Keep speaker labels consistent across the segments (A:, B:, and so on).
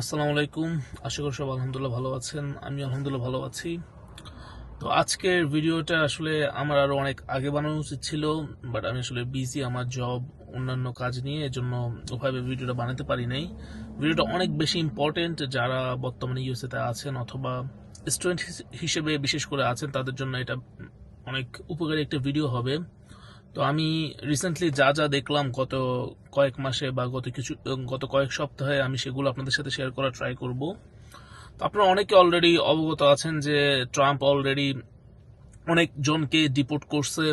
A: আসসালামু আলাইকুম। আশা করি সব আলহামদুলিল্লাহ ভালো আছেন। আমি আলহামদুলিল্লাহ ভালো আছি। তো আজকের ভিডিওটা আসলে আমার আরও অনেক আগে বানানো উচিত ছিল বাট আমি আসলে বিজি আমার জব অন্যান্য কাজ নিয়ে, এজন্য ওভাবে ভিডিওটা বানাতে পারি নাই। ভিডিওটা অনেক বেশি ইম্পর্টেন্ট যারা বর্তমানে ইউএসএতে আছেন অথবা স্টুডেন্ট হিসেবে বিশেষ করে আছেন, তাদের জন্য এটা অনেক উপকারী একটা ভিডিও হবে। তো আমি রিসেন্টলি যা যা দেখলাম গত কয়েক মাসে বা গত কিছু, গত কয়েক সপ্তাহে আমি সেগুলো আপনাদের সাথে শেয়ার করার ট্রাই করব। তো আপনারা অনেকে অলরেডি অবগত আছেন যে ট্রাম্প অলরেডি অনেক জনকে ডিপোর্ট করছে।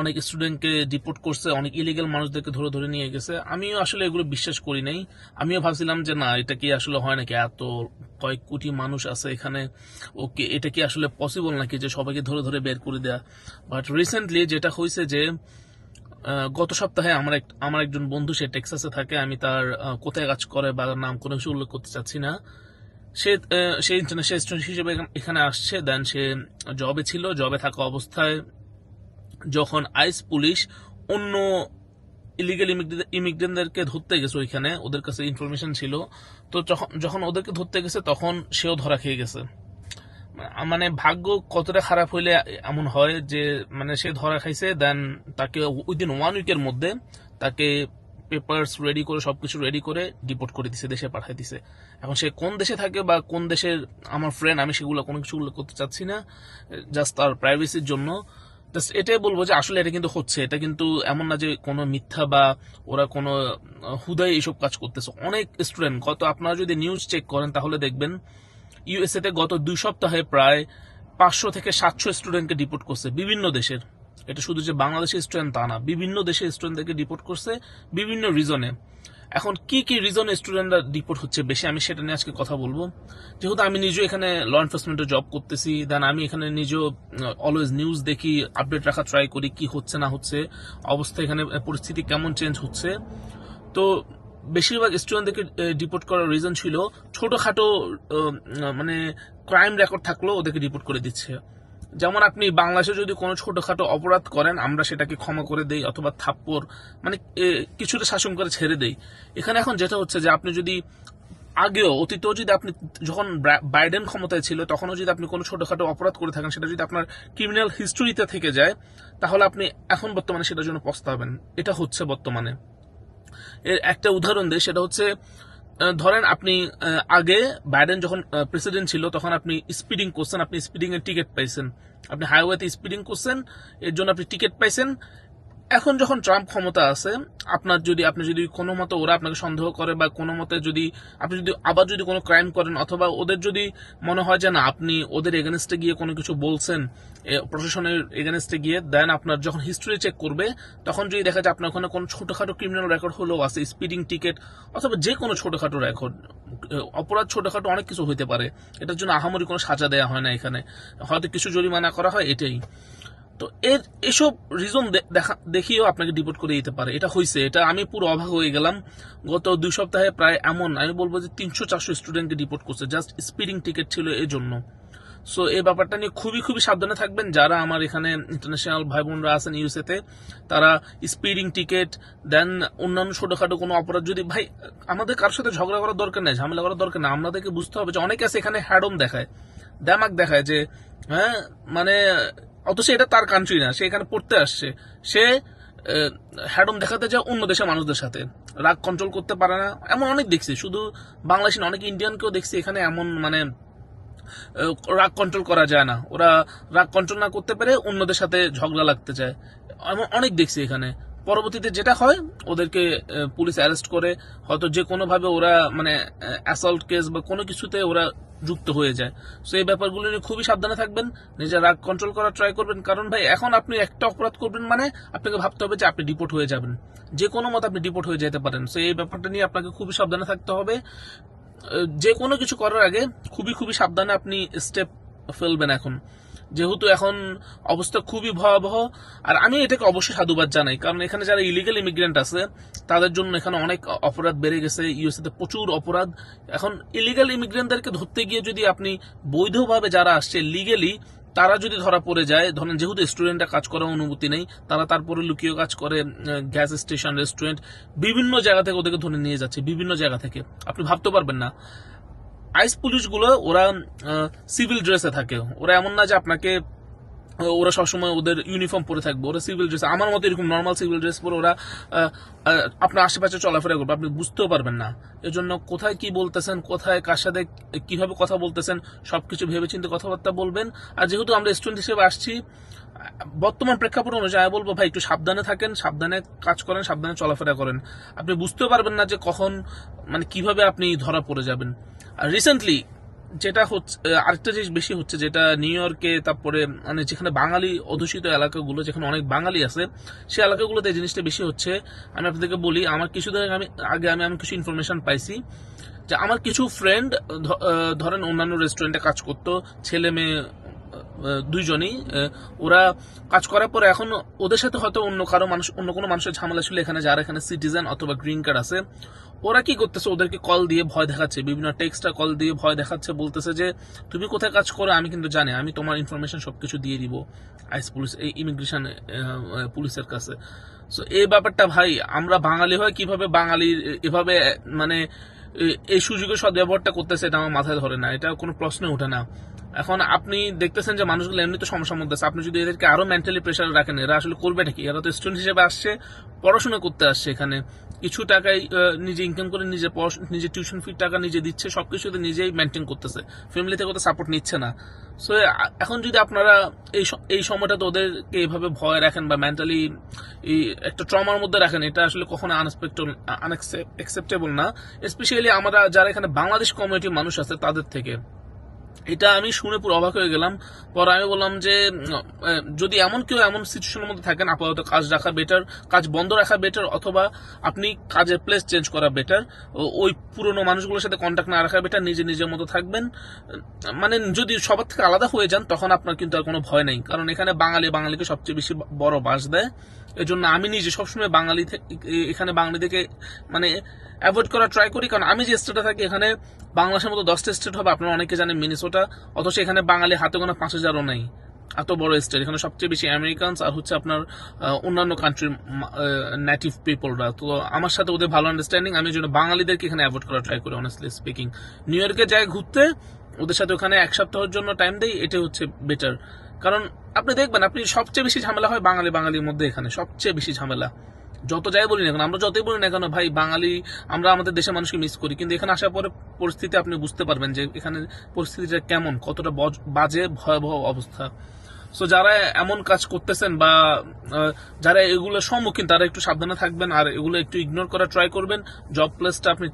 A: অনেক স্টুডেন্টকে ডিপোর্ট করছে, অনেক ইলিগেল মানুষদেরকে ধরে ধরে নিয়ে গেছে। আমিও আসলে এগুলো বিশ্বাস করি নাই। আমিও ভাবছিলাম যে, না, এটা কি আসলে হয় নাকি? এত কয়েক কোটি মানুষ আছে এখানে। ওকে, এটা কি আসলে পসিবল নাকি যে সবাইকে ধরে ধরে বের করে দেয়া? বাট রিসেন্টলি যেটা হয়েছে যে গত সপ্তাহে আমার এক, আমার একজন বন্ধু, সে টেক্সাসে থাকে। আমি তার কোথায় কাজ করে বা নাম কোনো কিছু উল্লেখ করতে চাচ্ছি না। সে সে ইন্টারন্যাশনাল স্টুডেন্ট হিসেবে এখানে আসছে। দেন সে জবে ছিল। জবে থাকা অবস্থায় যখন আইস পুলিশ অন্য ইলিগেল ইমিগ্রেন্টদেরকে ধরতে গেছে ওইখানে, ওদের কাছে ইনফরমেশন ছিল, তো যখন যখন ওদেরকে ধরতে গেছে, তখন সেও ধরা খেয়ে গেছে। মানে ভাগ্য কতটা খারাপ হইলে এমন হয় যে মানে সে ধরা খাইছে দেন তাকে উইদিন ওয়ান উইকের মধ্যে তাকে পেপারস রেডি করে, সবকিছু রেডি করে ডিপোর্ট করে দিছে, দেশে পাঠিয়ে দিছে। এখন সে কোন দেশে থাকে বা কোন দেশের আমার ফ্রেন্ড আমি সেগুলো কোনো কিছু করতে চাচ্ছি না জাস্ট তার প্রাইভেসির জন্য। এটাই বলব যে আসলে এটা কিন্তু হচ্ছে। এটা কিন্তু এমন না যে কোনো মিথ্যা বা ওরা কোনো হুদায় এইসব কাজ করতেছে। অনেক স্টুডেন্ট গত আপনারা যদি নিউজ চেক করেন তাহলে দেখবেন ইউএসএতে গত দুই সপ্তাহে প্রায় পাঁচশো থেকে সাতশো স্টুডেন্টকে ডিপোর্ট করছে বিভিন্ন দেশের। এটা শুধু যে বাংলাদেশের স্টুডেন্ট তা না, বিভিন্ন দেশের স্টুডেন্টদেরকে ডিপোর্ট করছে বিভিন্ন রিজনে এখন কি কি রিজনে স্টুডেন্টরা ডিপোর্ট হচ্ছে বেশি আমি সেটা নিয়ে আজকে কথা বলব। যেহেতু আমি নিজেও এখানে ল এনফোর্সমেন্টে জব করতেছি দেন আমি এখানে নিজেও অলওয়েজ নিউজ দেখি আপডেট রাখা ট্রাই করি কি হচ্ছে না হচ্ছে, অবস্থা এখানে পরিস্থিতি কেমন চেঞ্জ হচ্ছে। তো বেশিরভাগ স্টুডেন্টদেরকে ডিপোর্ট করার রিজন ছিল ছোটখাটো মানে ক্রাইম রেকর্ড থাকলেও ওদেরকে ডিপোর্ট করে দিচ্ছে। যেমন আপনি বাংলাদেশে যদি কোনো ছোটখাটো অপরাধ করেন, আমরা সেটাকে ক্ষমা করে দেই অথবা থাপ্পর মানে কিছুটা শাসন করে ছেড়ে দেই। এখানে এখন যেটা হচ্ছে যে আপনি যদি আগেও, অতীতেও যদি আপনি যখন বাইডেন ক্ষমতায় ছিল, তখনও যদি আপনি কোনো ছোটখাটো অপরাধ করে থাকেন, সেটা যদি আপনার ক্রিমিনাল হিস্টোরিতে থেকে যায়, তাহলে আপনি এখন বর্তমানে সেটার জন্য পস্তাবেন এটা হচ্ছে বর্তমানে। এর একটা উদাহরণ দেয় সেটা হচ্ছে ধরেন আপনি আগে বাইডেন যখন প্রেসিডেন্ট ছিল, তখন আপনি স্পিডিং করছেন, আপনি স্পিডিং এর টিকিট পাইছেন। আপনি হাইওয়েতে স্পিডিং করছেন, এর জন্য আপনি টিকিট পাইছেন এখন যখন ট্রাম্প ক্ষমতা আছে, আপনার যদি, আপনি যদি কোনো মতো ওরা আপনাকে সন্দেহ করে বা কোনো মতে যদি, আপনি যদি আবার যদি কোনো ক্রাইম করেন অথবা ওদের যদি মনে হয় যে না, আপনি ওদের এগেনস্টে গিয়ে কোনো কিছু বলছেন প্রশাসনের এগেনস্টে গিয়ে দেন আপনার যখন হিস্ট্রি চেক করবে, তখন যদি দেখা যায় আপনার ওখানে কোনো ছোটখাটো ক্রিমিনাল রেকর্ড হলেও আছে স্পিডিং টিকেট অথবা যে কোনো ছোটোখাটো রেকর্ড অপরাধ ছোটোখাটো অনেক কিছু হইতে পারে। এটার জন্য আহামরি কোনো সাজা দেওয়া হয় না এখানে। হয়তো কিছু জরিমানা করা হয় এটাই। তো এর এসব রিজন দেখা দেখিয়েও আপনাকে ডিপোর্ট করে দিতে পারে। এটা হয়েছে এটা আমি পুরো অবাক হয়ে গেলাম। গত দুই সপ্তাহে প্রায় এমন, আমি বলব যে তিনশো চারশো স্টুডেন্টকে ডিপোর্ট করছে জাস্ট স্পিডিং টিকিট ছিল এই জন্য। সো এই ব্যাপারটা নিয়ে খুবই খুবই সাবধানে থাকবেন। যারা আমার এখানে ইন্টারন্যাশনাল ভাই বোনরা আছেন ইউএসএ তে তারা স্পিডিং টিকিট দেন অন্যান্য ছোটখাটো কোনো অপরাধ যদি ভাই, আমাদের কারোর সাথে ঝগড়া করার দরকার নেই, ঝামেলা করার দরকার নেই। আমাদেরকে বুঝতে হবে যে অনেকে আছে এখানে হ্যাডম দেখায়, দামাক দেখায় যে হ্যাঁ মানে অথচ এটা তার কান্ট্রি না, সে এখানে পড়তে আসছে। সে হ্যাডম দেখাতে যায় অন্য দেশের মানুষদের সাথে। রাগ কন্ট্রোল করতে পারে না, এমন অনেক দেখছি। শুধু বাংলাদেশি না, অনেক ইন্ডিয়ানকেও দেখছি এখানে এমন মানে রাগ কন্ট্রোল করা যায় না। ওরা রাগ কন্ট্রোল না করতে পেরে অন্যদের সাথে ঝগড়া লাগতে চায়। এমন অনেক দেখছি এখানে। পরবর্তীতে যেটা হয়, ওদেরকে পুলিশ অ্যারেস্ট করে, হয়তো যে কোনো ভাবে ওরা মানে অ্যাসল্ট কেস বা কোনো কিছুতে ওরা যুক্ত হয়ে যায়। সো এই ব্যাপারগুলো নিয়ে খুবই সাবধানে থাকবেন, নিজের রাগ কন্ট্রোল করার ট্রাই করবেন। কারণ ভাই, এখন আপনি একটা অপরাধ করবেন মানে আপনাকে ভাবতে হবে যে আপনি ডিপোর্ট হয়ে যাবেন। যে কোনো মতে আপনি ডিপোর্ট হয়ে যেতে পারেন। সো এই ব্যাপারটা নিয়ে আপনাকে খুবই সাবধানে থাকতে হবে। যে কোনো কিছু করার আগে খুবই খুবই সাবধানে আপনি স্টেপ ফেলবেন এখন। যেহেতু এখন অবস্থা খুবই ভয়াবহ, আর আমি এটাকে অবশ্যই সাধুবাদ জানাই। কারণ এখানে যারা ইলিগেল ইমিগ্রেন্ট আছে, তাদের জন্য এখানে অনেক অপরাধ বেড়ে গেছে ইউএসএতে প্রচুর অপরাধ। এখন ইলিগেল ইমিগ্রেন্টদেরকে ধরতে গিয়ে যদি আপনি বৈধভাবে যারা আসছে লিগেলি তারা যদি ধরা পড়ে যায়, ধরেন যেহেতু স্টুডেন্টরা কাজ করার অনুমতি নেই, তারা তারপরে লুকিয়ে কাজ করে গ্যাস স্টেশন রেস্টুরেন্ট বিভিন্ন জায়গা থেকে ওদেরকে ধরে নিয়ে যাচ্ছে, বিভিন্ন জায়গা থেকে। আপনি ভাবতে পারবেন না। আইস পুলিশগুলো, ওরা সিভিল ড্রেসে থাকে। ওরা এমন না যে আপনাকে ওরা সবসময় ওদের ইউনিফর্ম পরে থাকবে। ওরা সিভিল ড্রেস আমার মতো এরকম নর্মাল সিভিল ড্রেস পরে ওরা আপনার আশেপাশে চলাফেরা করবে। আপনি বুঝতেও পারবেন না। এজন্য কোথায় কি বলতেছেন, কোথায়, কার সাথে কীভাবে কথা বলতেছেন, সবকিছু ভেবে চিন্তে কথাবার্তা বলবেন। আর যেহেতু আমরা স্টুডেন্ট হিসেবে আসছি, বর্তমান প্রেক্ষাপট অনুযায়ী বলব, ভাই, একটু সাবধানে থাকেন, সাবধানে কাজ করেন, সাবধানে চলাফেরা করেন। আপনি বুঝতেও পারবেন না যে কখন মানে কীভাবে আপনি ধরা পড়ে যাবেন। রিসেন্টলি যেটা হচ্ছে আরেকটা জিনিস বেশি হচ্ছে, যেটা নিউ ইয়র্কে তারপরে মানে যেখানে বাঙালি অধ্যুষিত এলাকাগুলো, যেখানে অনেক বাঙালি আছে সেই এলাকাগুলোতে এই জিনিসটা বেশি হচ্ছে। আমি আপনাদেরকে বলি, আমার কিছুদিন আমি, আগে আমি আমি কিছু ইনফরমেশন পাইছি যে আমার কিছু ফ্রেন্ড ধরেন অন্যান্য রেস্টুরেন্টে কাজ করতো ছেলে মেয়ে দুইজনই ওরা কাজ করার পরে এখন ওদের সাথে হয়তো অন্য কারও মানুষ অন্য কোনো মানুষের ঝামেলা ছিল এখানে, যারা এখানে সিটিজেন অথবা গ্রিন কার্ড আছে। ওরা কি করতেছে? ওদেরকে কল দিয়ে ভয় দেখাচ্ছে, বিভিন্ন টেক্সটা কল দিয়ে ভয় দেখাচ্ছে, বলতেছে যে, তুমি কোথায় কাজ করো? আমি কিন্তু জানি, আমি তোমার ইনফরমেশন সবকিছু দিয়ে দিব আইস পুলিশ এই ইমিগ্রেশন পুলিশের কাছে। সো এই ব্যাপারটা ভাই, আমরা বাঙালি হয় কীভাবে বাঙালি, এভাবে মানে এই সুযোগের সদ্ব্যবহারটা করতেছে, এটা আমার মাথায় ধরে না, এটা কোনো প্রশ্ন ওঠে না। এখন আপনি দেখতেছেন যে মানুষগুলো এমনি তো সমস্যার মধ্যে আছে। আপনি যদি এদেরকে আরও মেন্টালি প্রেশার রাখেন এরা আসলে করবে নাকি এরা তো স্টুডেন্ট হিসেবে আসছে পড়াশোনা করতে আসছে এখানে। কিছু আহ, নিজে ইনকাম করে নিজে নিজে টিউশন ফি টাকা নিজে দিচ্ছে সবকিছুতে নিজেই মেনটেন করতেছে। ফ্যামিলি থেকে তো সাপোর্ট নিচ্ছে না। সো এখন যদি আপনারা এই এই সময়টাতে ওদেরকে এইভাবে ভয় রাখেন বা মেন্টালি একটা ট্রমার মধ্যে রাখেন এটা আসলে কখনো আনএক্সেপ্টেবল না। স্পেশালি আমরা যারা এখানে বাংলাদেশ কমিউনিটির মানুষ আছে তাদের থেকে। এটা আমি শুনে পুরো অবাক হয়ে গেলাম। পরে আমি বললাম যে যদি এমন কেউ এমন সিচুয়েশনের মধ্যে থাকেন, আপাতত কাজ রাখা বেটার কাজ বন্ধ রাখা বেটার অথবা আপনি কাজের প্লেস চেঞ্জ করা বেটার ওই পুরনো মানুষগুলোর সাথে কন্ট্যাক্ট না রাখা বেটার নিজে নিজের মতো থাকবেন। মানে যদি সবার থেকে আলাদা হয়ে যান, তখন আপনার কিন্তু আর কোনো ভয় নেই। কারণ এখানে বাঙালি বাঙালিকে সবচেয়ে বেশি বড় বাস দেয়। এজন্য আমি নিজে সবসময় বাঙালি এখানে বাঙালি থেকে মানে অ্যাভয়েড করা ট্রাই করি। কারণ আমি যে স্টেটে থাকি, এখানে বাংলাদেশের মতো দশটা স্টেট হবে, আপনারা অনেকে জানেন মিনিসোটা। অথচ এখানে বাঙালি হাতে গোনা পাঁচ হাজারও নেই। এত বড় স্টেট এখানে সবচেয়ে বেশি আমেরিকানস আর হচ্ছে আপনার অন্যান্য কান্ট্রির নেটিভ পিপলরা তো আমার সাথে ওদের ভালো আন্ডারস্ট্যান্ডিং আমি জন্য বাঙালিদেরকে এখানে অ্যাভয়েড করা ট্রাই করি অনেস্টলি স্পিকিং নিউ ইয়র্কে যাই ঘুরতে, ওদের সাথে ওখানে এক সপ্তাহের জন্য টাইম দেই এটা হচ্ছে বেটার কারণ আপনি দেখবেন, আপনি সবচেয়ে বেশি ঝামেলা হয় বাঙালি বাঙালির মধ্যে এখানে, সবচেয়ে বেশি ঝামেলা। যত যাই বলি না কেন, আমরা যতই বলি না কেন, ভাই, বাঙালি, আমরা আমাদের দেশের মানুষকে মিস করি। কিন্তু এখানে আসার পরে পরিস্থিতি আপনি বুঝতে পারবেন যে এখানে পরিস্থিতিটা কেমন, কতটা বজ- ভয়াবহ অবস্থা। সো যারা এমন কাজ করতেছেন বা যারা এগুলো সম্মুখীন, তারা একটু সাবধানে থাকবেন আর এগুলো একটু ইগনোর করা ট্রাই করবেন। জব প্লেসটা আপনি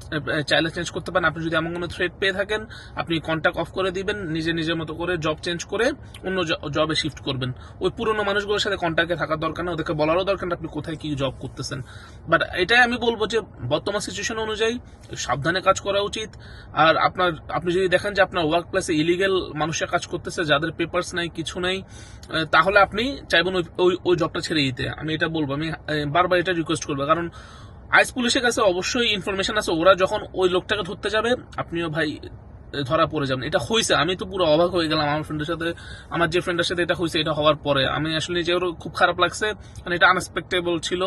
A: চাইলে চেঞ্জ করতে পারেন। আপনি যদি এমন কোনো থ্রেড পেয়ে থাকেন, আপনি কন্ট্যাক্ট অফ করে দিবেন, নিজে নিজের মতো করে জব চেঞ্জ করে অন্য জবে শিফট করবেন। ওই পুরনো মানুষগুলোর সাথে কন্ট্যাক্টে থাকার দরকার নেই, ওদেরকে বলারও দরকার নেই, আপনি কোথায় কি জব করতেছেন। বাট এটাই আমি বলব যে, বর্তমান সিচুয়েশন অনুযায়ী সাবধানে কাজ করা উচিত। আর আপনার, আপনি যদি দেখেন যে আপনার ওয়ার্ক প্লেসে ইলিগেল মানুষের কাজ করতেছে, যাদের পেপারস নাই, কিছু নাই তাহলে আপনি চাইবেন ওই- ওই জবটা ছেড়ে দিতে। আমি এটা বলব, আমি বারবার এটা রিকোয়েস্ট করব। কারণ আইস পুলিশের কাছে অবশ্যই ইনফরমেশন আছে। ওরা যখন ওই লোকটাকে ধরতে যাবে, আপনিও ভাই ধরা পড়ে যাবেন। এটা হয়েছে আমি তো পুরো অবাক হয়ে গেলাম আমার ফ্রেন্ডের সাথে। আমার যে ফ্রেন্ডের সাথে এটা হয়েছে এটা হওয়ার পরে। আমি আসলে নিজেরও খুব খারাপ লাগছে মানে এটা আনএক্সপেক্টেবল ছিল।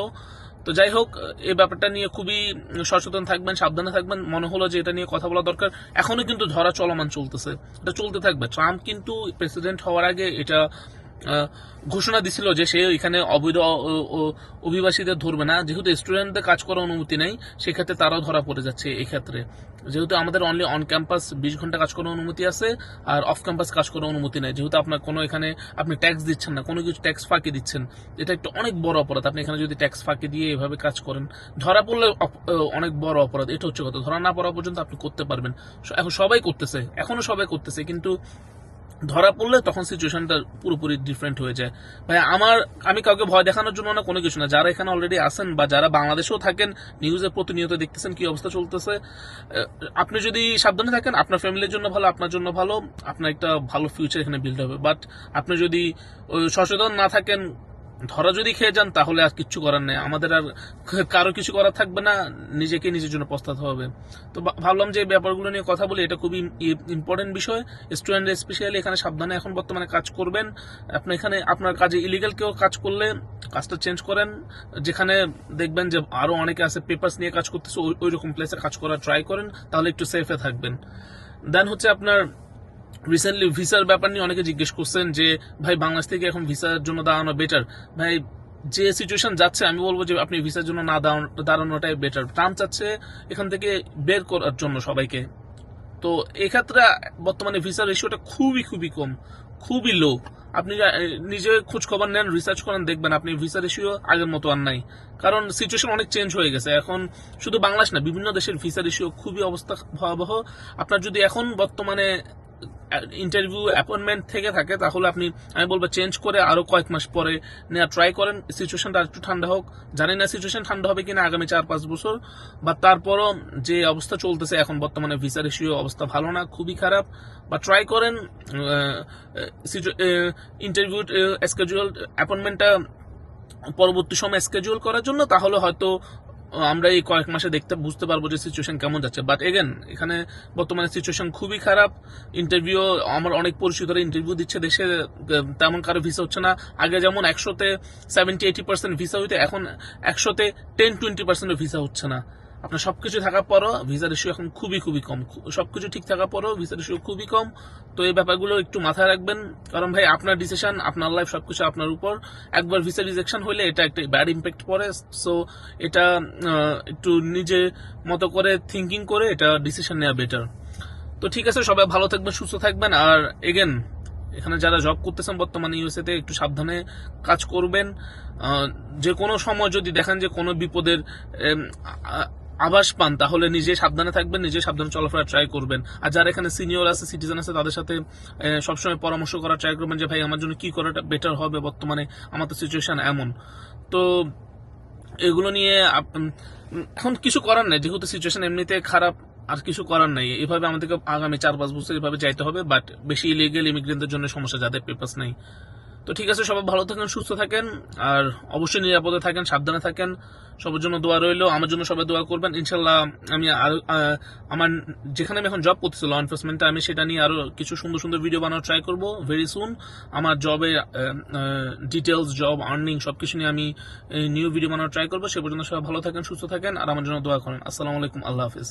A: তো যাই হোক এই ব্যাপারটা নিয়ে খুবই সচেতন থাকবেন, সাবধানে থাকবেন। মনে হলো যে এটা নিয়ে কথা বলা দরকার। এখনও কিন্তু ধরা চলমান চলতেছে। এটা চলতে থাকবে। ট্রাম্প কিন্তু প্রেসিডেন্ট হওয়ার আগে এটা ঘোষণা দিছিল যে সে এখানে অবৈধ অভিবাসীদের ধরবে না। যেহেতু স্টুডেন্টদের কাজ করার অনুমতি নেই, সেক্ষেত্রে তারাও ধরা পড়ে যাচ্ছে এই ক্ষেত্রে। যেহেতু আমাদের অনলি অন ক্যাম্পাস বিশ ঘণ্টা কাজ করার অনুমতি আছে, আর অফ ক্যাম্পাস কাজ করার অনুমতি নেই। যেহেতু আপনার কোনো এখানে আপনি ট্যাক্স দিচ্ছেন না, কোনো কিছু ট্যাক্স ফাঁকি দিচ্ছেন, এটা একটা অনেক বড় অপরাধ। আপনি এখানে যদি ট্যাক্স ফাঁকি দিয়ে এভাবে কাজ করেন, ধরা পড়লে অনেক বড় অপরাধ। এটা হচ্ছে কথা। ধরা না পড়া পর্যন্ত আপনি করতে পারবেন। এখন সবাই করতেছে, এখনও সবাই করতেছে, কিন্তু ধরা পড়লে তখন সিচুয়েশনটা পুরোপুরি ডিফারেন্ট হয়ে যায়। ভাই আমার, আমি কাউকে ভয় দেখানোর জন্য না, কোনো কিছু না। যারা এখানে অলরেডি আসেন বা যারা বাংলাদেশেও থাকেন নিউজে প্রতিনিয়ত দেখতেছেন কি অবস্থা চলতেছে আপনি যদি সাবধানে থাকেন, আপনার ফ্যামিলির জন্য ভালো, আপনার জন্য ভালো, আপনার একটা ভালো ফিউচার এখানে বিল্ড হবে। বাট আপনি যদি সচেতন না থাকেন ধরা যদি খেয়ে যান, তাহলে আর কিচ্ছু করার নেই। আমাদের আর কারও কিছু করার থাকবে না নিজেকে নিজের জন্য পস্তাতে হবে। তো ভাবলাম যে ব্যাপারগুলো নিয়ে কথা বলি, এটা খুবই ইম্পর্টেন্ট বিষয়। স্টুডেন্ট স্পেশালি এখানে সাবধানে এখন বর্তমানে কাজ করবেন। আপনি এখানে আপনার কাজে ইলিগাল কেউ কাজ করলে কাজটা চেঞ্জ করেন। যেখানে দেখবেন যে আরও অনেকে আছে পেপার্স নিয়ে কাজ করতেছে, ওই- রকম প্লেসে কাজ করার ট্রাই করেন, তাহলে একটু সেফে থাকবেন। দেন হচ্ছে আপনার রিসেন্টলি ভিসার ব্যাপার নিয়ে অনেকে জিজ্ঞেস করছেন যে, ভাই, বাংলাদেশ থেকে এখন ভিসার জন্য দাঁড়ানো বেটার ভাই, যে সিচুয়েশন যাচ্ছে, আমি বলব যে, আপনি ভিসার জন্য না দাঁড়ানো- দাঁড়ানোটাই বেটার ট্রাম্প চাচ্ছে এখান থেকে বের করার জন্য সবাইকে। তো এক্ষেত্রে বর্তমানে ভিসার রেশিওটা খুবই খুবই কম, খুবই লো আপনি নিজে খোঁজ খবর নেন রিসার্চ করেন, দেখবেন আপনি ভিসা রেশিও আগের মতো আর নাই। কারণ সিচুয়েশন অনেক চেঞ্জ হয়ে গেছে। এখন শুধু বাংলাদেশ না, বিভিন্ন দেশের ভিসা রেশিও খুবই অবস্থা ভয়াবহ। আপনার যদি এখন বর্তমানে ইন্টারভিউ অ্যাপয়েন্টমেন্ট থেকে থাকে, তাহলে আপনি, আমি বলব চেঞ্জ করে আরও কয়েক মাস পরে নেওয়া ট্রাই করেন। সিচুয়েশনটা একটু ঠান্ডা হোক। জানি না সিচুয়েশন ঠান্ডা হবে কিনা আগামী চার, পাঁচ বছর বা তারপরও যে অবস্থা চলতেছে এখন বর্তমানে ভিসা রেশিও অবস্থা ভালো না, খুবই খারাপ। বা ট্রাই করেন ইন্টারভিউ স্কেজুয়াল অ্যাপয়েন্টমেন্টটা পরবর্তী সময় স্কেজুয়াল করার জন্য, তাহলে হয়তো আমরা এই কয়েক মাসে দেখতে বুঝতে পারব যে সিচুয়েশন কেমন যাচ্ছে। বাট এগেন এখানে বর্তমানে সিচুয়েশন খুবই খারাপ। ইন্টারভিউ আমার অনেক পরিচিতরা ইন্টারভিউ দিচ্ছে দেশে তেমন কারও ভিসা হচ্ছে না। আগে যেমন একশোতে সেভেন্টি এইটি পার্সেন্ট ভিসা হইতে, এখন একশোতে টেন টোয়েন্টি পার্সেন্ট ভিসা হচ্ছে না। আপনার সবকিছু থাকার পরও ভিসা রেশিও এখন খুবই খুবই কম। খু- সবকিছু ঠিক থাকার পরও ভিসা রেশিও খুবই কম। তো এই ব্যাপারগুলো একটু মাথায় রাখবেন। কারণ ভাই, আপনার ডিসিশন আপনার লাইফ সবকিছু আপনার উপর। একবার ভিসা রিজেকশন হলে এটা একটা ব্যাড ইম্প্যাক্ট পড়ে। সো এটা একটু নিজে মতো করে থিঙ্কিং করে এটা ডিসিশন নেওয়া বেটার তো ঠিক আছে, সবাই ভালো থাকবেন, সুস্থ থাকবেন। আর এগেন এখানে যারা জব করতেছেন বর্তমানে ইউএসএ তে একটু সাবধানে কাজ করবেন। যে কোনো সময় যদি দেখেন যে কোনো বিপদের এম, আ- আভাস পান তাহলে নিজে সাবধানে থাকবেন নিজে সাবধানে চলাফেরা ট্রাই করবেন। আর যারা এখানে সিনিয়র আছে সিটিজেন আছে তাদের সাথে সবসময় পরামর্শ করা ট্রাই করবেন যে ভাই আমার জন্য কি করাটা বেটার হবে? বর্তমানে আমার তো সিচুয়েশন এমন। তো এগুলো নিয়ে এখন কিছু করার নাই। যেহেতু সিচুয়েশন এমনিতে খারাপ আর কিছু করার নাই। এভাবে আমাদেরকে আগামী চার পাঁচ বছর এভাবে যাইতে হবে বাট বেশি ইলিগেল ইমিগ্রেন্টদের জন্য সমস্যা যাদের পেপার্স নাই। তো ঠিক আছে, সবাই ভালো থাকেন, সুস্থ থাকেন, আর অবশ্যই নিরাপদে থাকেন, সাবধানে থাকেন। সবার জন্য দোয়া রইল, আমার জন্য সবাই দোয়া করবেন। ইনশাল্লাহ আমি আমার যেখানে আমি এখন জব করতেছি ল এনফোর্সমেন্টে আমি সেটা নিয়ে আরও কিছু সুন্দর সুন্দর ভিডিও বানানোর ট্রাই করব ভেরি সুন আমার জবে ডিটেলস জব আর্নিং সবকিছু নিয়ে আমি নিউ ভিডিও বানানোর ট্রাই করব। সে পর্যন্ত সবাই ভালো থাকেন, সুস্থ থাকেন, আর আমার জন্য দোয়া করেন। আসসালামু আলাইকুম, আল্লাহ হাফিজ।